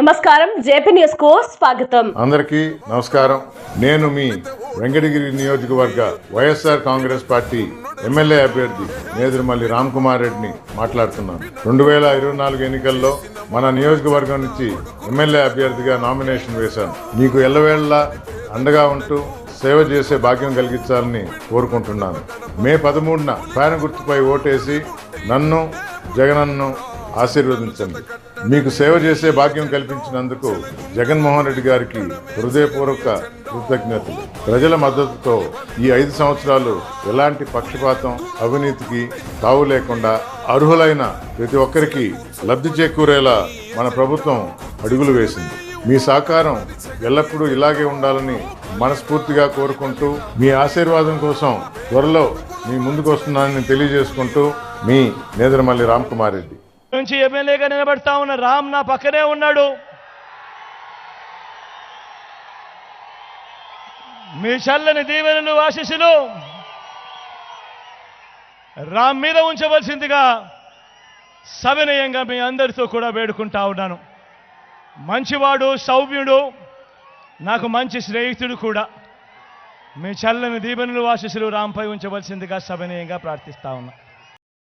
నమస్కారం జేపీ న్యూస్కు స్వాగతం. అందరికీ నమస్కారం. నేను మీ వెంకటగిరి నియోజకవర్గ వైఎస్ఆర్ కాంగ్రెస్ పార్టీ ఎమ్మెల్యే అభ్యర్థి నేదురుమల్లి రామ్ కుమార్ రెడ్డిని మాట్లాడుతున్నాను. రెండు వేల ఇరవై నాలుగు ఎన్నికల్లో మన నియోజకవర్గం నుంచి ఎమ్మెల్యే అభ్యర్థిగా నామినేషన్ వేశాను. మీకు ఎల్లవేళలా అండగా ఉంటూ సేవ చేసే భాగ్యం కలిగించాలని కోరుకుంటున్నాను. మే పదమూడున ఫ్యాన్ గుర్తుపై ఓటేసి నన్ను జగనన్ను ఆశీర్వదించండి. మీకు సేవ చేసే భాగ్యం కల్పించినందుకు జగన్మోహన్ రెడ్డి గారికి హృదయపూర్వక కృతజ్ఞతలు. ప్రజల మద్దతుతో ఈ ఐదు సంవత్సరాలు ఎలాంటి పక్షపాతం అవినీతికి తావు లేకుండా అర్హులైన ప్రతి ఒక్కరికి లబ్ధి చేకూరేలా మన ప్రభుత్వం అడుగులు వేసింది. మీ సహకారం ఎల్లప్పుడూ ఇలాగే ఉండాలని మనస్ఫూర్తిగా కోరుకుంటూ మీ ఆశీర్వాదం కోసం త్వరలో మీ ముందుకు వస్తున్నానని తెలియజేసుకుంటూ మీ నేదరమల్లి రామ్కుమార్ రెడ్డి. నుంచి ఎమ్మెల్యేగా నిలబడతా ఉన్న రామ్ నా పక్కనే ఉన్నాడు. మీ చల్లని దీవెనలు ఆశీస్సులు రామ్ మీద ఉంచవలసిందిగా సవినయంగా మీ అందరితో కూడా వేడుకుంటా ఉన్నాను. మంచివాడు సౌమ్యుడు నాకు మంచి స్నేహితుడు కూడా. మీ చల్లని దీవెనలు ఆశీస్సులు రామ్పై ఉంచవలసిందిగా సవినయంగా ప్రార్థిస్తా ఉన్నా.